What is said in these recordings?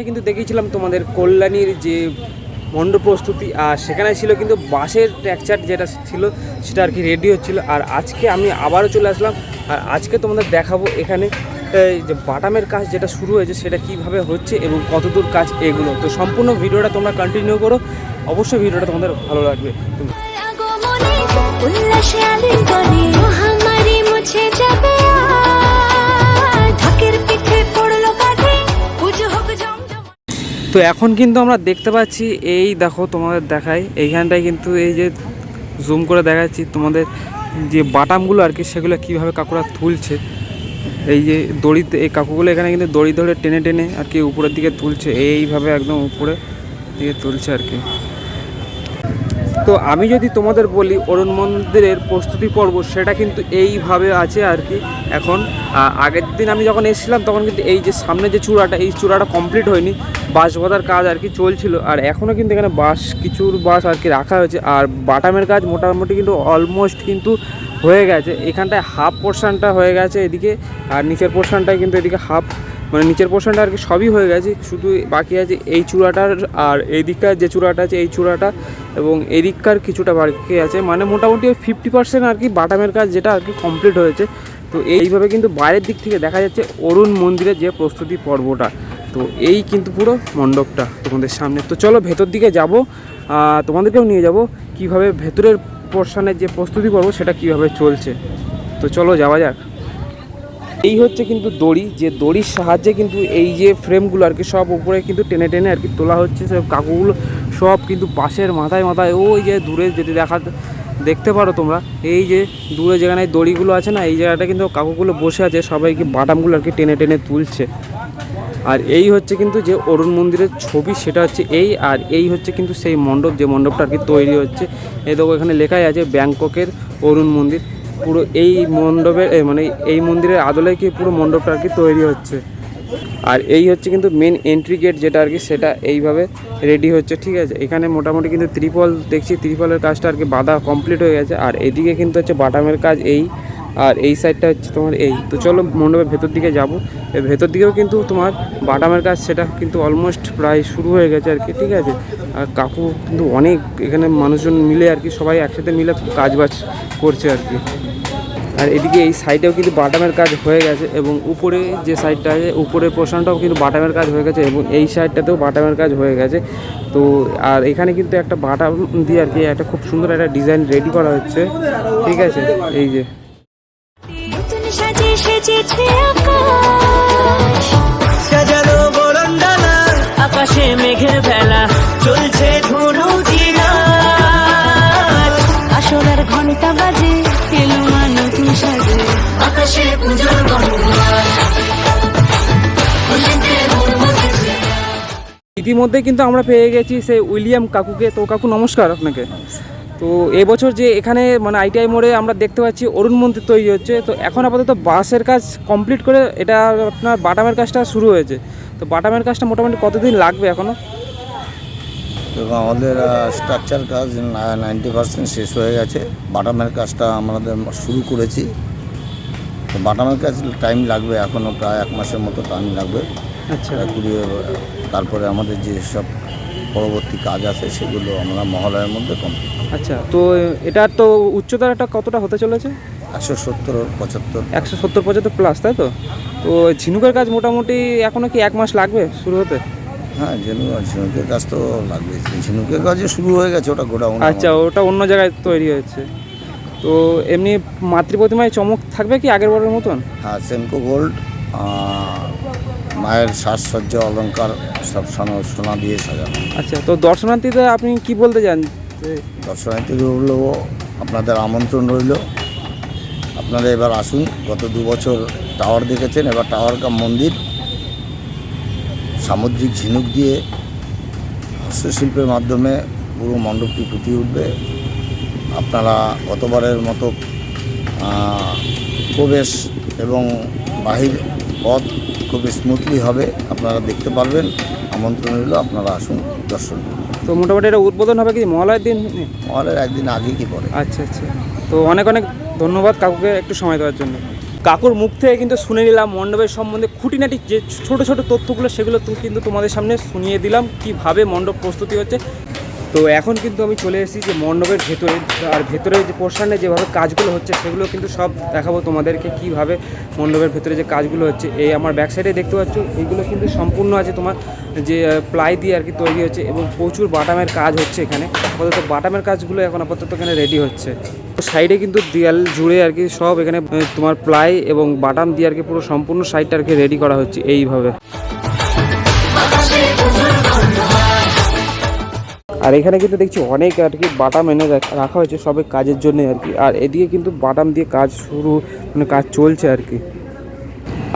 সেদিনকে কিন্তু দেখিয়েছিলাম তোমাদের কল্যাণীর যে মণ্ডপ প্রস্তুতি, আর সেখানে ছিল কিন্তু বাসের ট্র্যাকচার যেটা ছিল সেটা আর কি রেডি হচ্ছিল। আর আজকে আমি আবারও চলে আসলাম, আর আজকে তোমাদের দেখাবো এখানে যে বাটামের কাজ যেটা শুরু হয়েছে সেটা কীভাবে হচ্ছে এবং কতদূর কাজ এগুলো। তো সম্পূর্ণ ভিডিওটা তোমরা কন্টিনিউ করো, অবশ্যই ভিডিওটা তোমাদের ভালো লাগবে। উল্লাসে তো এখন কিন্তু আমরা দেখতে পাচ্ছি, এই দেখো তোমাদের দেখায় এইখানটায় কিন্তু এই যে জুম করে দেখাচ্ছি তোমাদের যে বাটামগুলো আর কি, সেগুলো কীভাবে কাকুরা তুলছে। এই যে দড়িতে এই কাকুগুলো এখানে কিন্তু দড়ি ধরে টেনে টেনে আর কি উপরের দিকে তুলছে, এইভাবে একদম উপরে দিকে তুলছে আর কি। তো আমি যদি তোমাদের বলি অরুণ মন্দিরের প্রস্তুতি পর্ব, সেটা কিন্তু এইভাবে আছে আর কি। এখন আগের দিন আমি যখন এসেছিলাম, তখন কিন্তু এই যে সামনে যে চূড়াটা, এই চূড়াটা কমপ্লিট হয়নি। বাঁশ বাঁধার কাজ আর কি চলছিল। আর এখনও কিন্তু এখানে বাঁশ, কিছুর বাঁশ আর কি রাখা হয়েছে। আর বাটামের কাজ মোটামুটি কিন্তু অলমোস্ট কিন্তু হয়ে গেছে। এখানটায় হাফ পোর্শনটা হয়ে গেছে এদিকে, আর নিচের পোর্শনটায় কিন্তু এদিকে হাফ মানে নিচের পোর্শনটা আর কি সবই হয়ে গেছে। শুধু বাকি আছে এই চূড়াটার আর এই দিককার যে চূড়াটা আছে, এই চূড়াটা এবং এদিককার কিছুটা বাকি আছে। মানে মোটামুটি ওই ফিফটি পার্সেন্ট আর কি বাটামের কাজ যেটা আর কি কমপ্লিট হয়েছে। তো এইভাবে কিন্তু বাইরের দিক থেকে দেখা যাচ্ছে অরুণ মন্দিরের যে প্রস্তুতি পর্বটা। তো এই কিন্তু পুরো মণ্ডপটা তোমাদের সামনে। তো চলো ভেতর দিকে যাব। তোমাদেরকেও নিয়ে যাব কীভাবে ভেতরের পোর্শনের যে প্রস্তুতি পর্ব সেটা কীভাবে চলছে। তো চলো যাওয়া যাক। এই হচ্ছে কিন্তু দড়ি, যে দড়ির সাহায্যে কিন্তু এই যে ফ্রেমগুলো আর কি সব উপরে কিন্তু টেনে টেনে আর কি তোলা হচ্ছে, সব কাকুগুলো সব কিন্তু বাঁশের মাথায় মাথায়, ওই যে দূরে যদি দেখা দেখতে পারো তোমরা, এই যে দূরে যেখানে দড়িগুলো আছে না, এই জায়গাটা কিন্তু কাকুগুলো বসে আছে সবাইকে বাটামগুলো আর কি টেনে টেনে তুলছে। আর এই হচ্ছে কিন্তু যে অরুণ মন্দিরের ছবি, সেটা হচ্ছে এই, আর এই হচ্ছে কিন্তু সেই মণ্ডপ, যে মণ্ডপটা আর কি তৈরি হচ্ছে। এই দেখো এখানে লেখাই আছে ব্যাংককের অরুণ মন্দির। পুরো এই মণ্ডপের মানে এই মন্দিরের আদলে কি পুরো মণ্ডপটা আর কি তৈরি হচ্ছে? আর এই হচ্ছে কিন্তু মেন এন্ট্রি গেট যেটা আর কি, সেটা এইভাবে রেডি হচ্ছে, ঠিক আছে? এখানে মোটামুটি কিন্তু ত্রিপল দেখছি, ত্রিপলের কাজটা আর কি বাঁধা কমপ্লিট হয়ে গেছে। আর এদিকে কিন্তু হচ্ছে বাটামের কাজ এই, আর এই সাইডটা হচ্ছে তোমার এই। তো চলো মণ্ডপের ভেতর দিকে যাব। ভেতর দিকেও কিন্তু তোমার বাটামের কাজ, সেটা কিন্তু অলমোস্ট প্রায় শুরু হয়ে গেছে আর কি, ঠিক আছে? আর কাকু কিন্তু অনেক, এখানে মানুষজন মিলে আর কি সবাই একসাথে মিলে কাজ বাজ করছে আর কি। আর এদিকে এই সাইডেও কিন্তু বাটামের কাজ হয়ে গেছে এবং উপরে যে সাইডটা আছে উপরের পোর্শনটাও কিন্তু বাটামের কাজ হয়ে গেছে এবং এই সাইডটাতেও বাটামের কাজ হয়ে গেছে। তো আর এখানে কিন্তু একটা বাটাম দিয়ে আর কি একটা খুব সুন্দর একটা ডিজাইন রেডি করা হচ্ছে। ঠিক আছে, এই যে। সাজে সেজেছে আকাশ। ইতিমধ্যে কিন্তু আমরা পেয়ে গেছি সেই উইলিয়াম কাকুকে। তো কাকু, নমস্কার আপনাকে। তো এবছর যে এখানে মানে আইটিআই মোড়ে আমরা দেখতে পাচ্ছি অরুণ মন্দির তৈরি হচ্ছে। তো এখন আপাতত বাসের কাজ কমপ্লিট করে এটা আপনার বাটামের কাজটা শুরু হয়েছে। তো বাটামের কাজটা মোটামুটি কতদিন লাগবে এখনও আমাদের স্ট্রাকচার কাজ নাইনটি পার্সেন্ট শেষ হয়ে গেছে। বাটামের কাজটা আমাদের শুরু করেছি। তো বাটামের কাজ টাইম লাগবে এখনও প্রায় এক মাসের মতো টাইম লাগবে। আচ্ছা। তারপরে আমাদের যে সব পরবর্তী কাজ আছে সেগুলো আমরা মহালয়ের মধ্যে কমপ্লিট আচ্ছা তো এটা তো উচ্চতাটা কতটা হতে চলেছে? একশো সত্তর পঁচাত্তর। একশো সত্তর পঁচাত্তর প্লাস তাই তো? তো ঝিনুকের কাজ মোটামুটি এখনও কি এক মাস লাগবে শুরু হতে? হ্যাঁ ঝিনুক ঝিনুকের কাজ তো লাগবে ঝিনুকের কাজও শুরু হয়ে গেছে ওটা গোডাউন আচ্ছা ওটা অন্য জায়গায় তৈরি হয়েছে। তো এমনি মাতৃ প্রতিমায় চমক থাকবে কি আগের বারের মতন? হ্যাঁ সেমকো গোল্ড মায়ের সাজসজ্জা অলংকার সব সোনা সোনা দিয়ে সাজানো। আচ্ছা তো দর্শনার্থীদের আপনি কি বলতে চান? দর্শনার্থীদের দর্শনার্থী রইল আপনাদের আমন্ত্রণ রইল। আপনারা এবার আসুন গত দু বছর টাওয়ার দেখেছেন এবার টাওয়ার কাম মন্দির সামুদ্রিক ঝিনুক দিয়ে হস্তশিল্পের মাধ্যমে পুরো মণ্ডপটি ফুটিয়ে উঠবে। আপনারা গতবারের মতো প্রবেশ এবং বাহির পথ খুবই স্মুথলি হবে আপনারা দেখতে পারবেন। আমন্ত্রণ রইল আপনারা আসুন দর্শন তো মোটামুটি এটা উদ্বোধন হবে কি মহালয়ের দিন? মহলের একদিন আগে কি পরে আচ্ছা আচ্ছা। তো অনেক অনেক ধন্যবাদ কাকুকে একটু সময় দেওয়ার জন্য। কাকুর মুখ থেকে কিন্তু শুনে নিলাম মণ্ডপের সম্বন্ধে খুঁটিনাটি যে ছোট ছোট তথ্যগুলো সেগুলো কিন্তু তোমাদের সামনে শুনিয়ে দিলাম কীভাবে মণ্ডপ প্রস্তুতি হচ্ছে। তো এখন কিন্তু আমি চলে এসেছি যে মণ্ডপের ভেতরে, আর ভেতরে যে পোর্শনে যেভাবে কাজগুলো হচ্ছে সেগুলো কিন্তু সব দেখাবো তোমাদেরকে কীভাবে মণ্ডপের ভেতরে যে কাজগুলো হচ্ছে। এই আমার ব্যাক সাইডে দেখতে পাচ্ছ এইগুলো কিন্তু সম্পূর্ণ আছে তোমার যে প্লাই দিয়ে আর কি তৈরি হচ্ছে এবং প্রচুর বাটামের কাজ হচ্ছে এখানে। আপাতত বাটামের কাজগুলো এখন আপাতত এখানে রেডি হচ্ছে। সাইডে কিন্তু দেয়াল জুড়ে আর কি সব এখানে তোমার প্লাই এবং বাটাম দিয়ে আর কি পুরো সম্পূর্ণ সাইডটা আর কি রেডি করা হচ্ছে এইভাবে। আর এখানে কিন্তু দেখছি অনেক আর কি বাটাম এনে রাখ- হয়েছে সবে কাজের জন্য আর কি। আর এদিকে কিন্তু বাটাম দিয়ে কাজ শুরু মানে কাজ চলছে আর কি।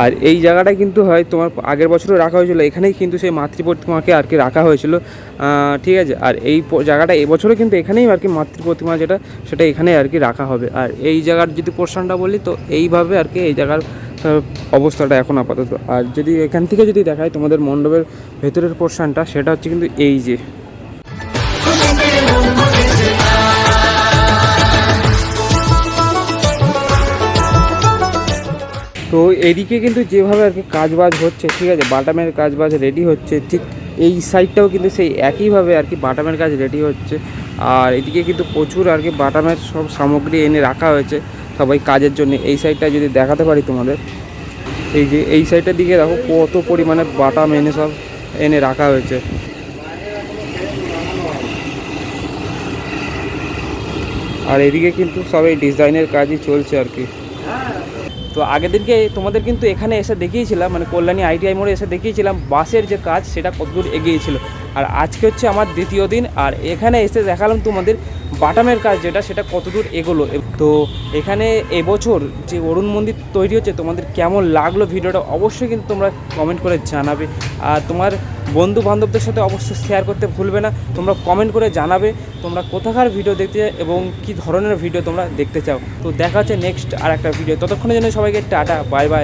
আর এই জায়গাটা কিন্তু হয়, তোমার আগের বছরও রাখা হয়েছিল, এখানেই কিন্তু সেই মাতৃ প্রতিমাকে আর কি রাখা হয়েছিল। ঠিক আছে, আর এই জায়গাটা এবছরও কিন্তু এখানেই আর কি মাতৃপ্রতিমা যেটা, সেটা এখানেই আর কি রাখা হবে। আর এই জায়গার যদি পোর্শনটা বলি, তো এইভাবে আর কি এই জায়গার অবস্থাটা এখন আপাতত। আর যদি এখান থেকে যদি দেখায় তোমাদের মণ্ডপের ভেতরের পোর্শনটা সেটা হচ্ছে কিন্তু এই যে। তো এদিকে কিন্তু যেভাবে আর কি কাজবাজ হচ্ছে, ঠিক আছে, বাটামের কাজবাজ রেডি হচ্ছে, ঠিক এই সাইডটাও কিন্তু সেই একইভাবে আর কি বাটামের কাজ রেডি হচ্ছে। আর এদিকে কিন্তু প্রচুর আর কি বাটামের সব সামগ্রী এনে রাখা হয়েছে সবাই কাজের জন্য। এই সাইডটা যদি দেখাতে পারি তোমাদের, এই যে এই সাইডটার দিকে দেখো কত পরিমাণে বাটাম এনে সব এনে রাখা হয়েছে। আর এদিকে কিন্তু সব এই ডিজাইনের কাজই চলছে আর কি। তো আগের দিনকে তোমাদের কিন্তু এখানে এসে দেখিয়েছিলাম মানে কল্যাণী আইটিআই মোড়ে এসে দেখিয়েছিলাম, বাসের যে কাজ সেটা কতদূর এগিয়েছিল আর আজকে হচ্ছে আমার দ্বিতীয় দিন, আর এখানে এসে দেখালাম তোমাদের বাটামের কাজ যেটা, সেটা কতদূর এগোলো। তো এখানে এবছর যে অরুণ মন্দির তৈরি হচ্ছে, তোমাদের কেমন লাগল ভিডিওটা অবশ্যই কিন্তু তোমরা কমেন্ট করে জানাবে। আর তোমার বন্ধু বান্ধবদের সাথে অবশ্যই শেয়ার করতে ভুলবে না, তোমরা কমেন্ট করে জানাবে তোমরা কোথাকার ভিডিও দেখতে চাও এবং কী ধরনের ভিডিও তোমরা দেখতে চাও। তো দেখা হচ্ছে নেক্সট আর একটা ভিডিও ততক্ষণের জন্য সবাইকে টাটা বাই বাই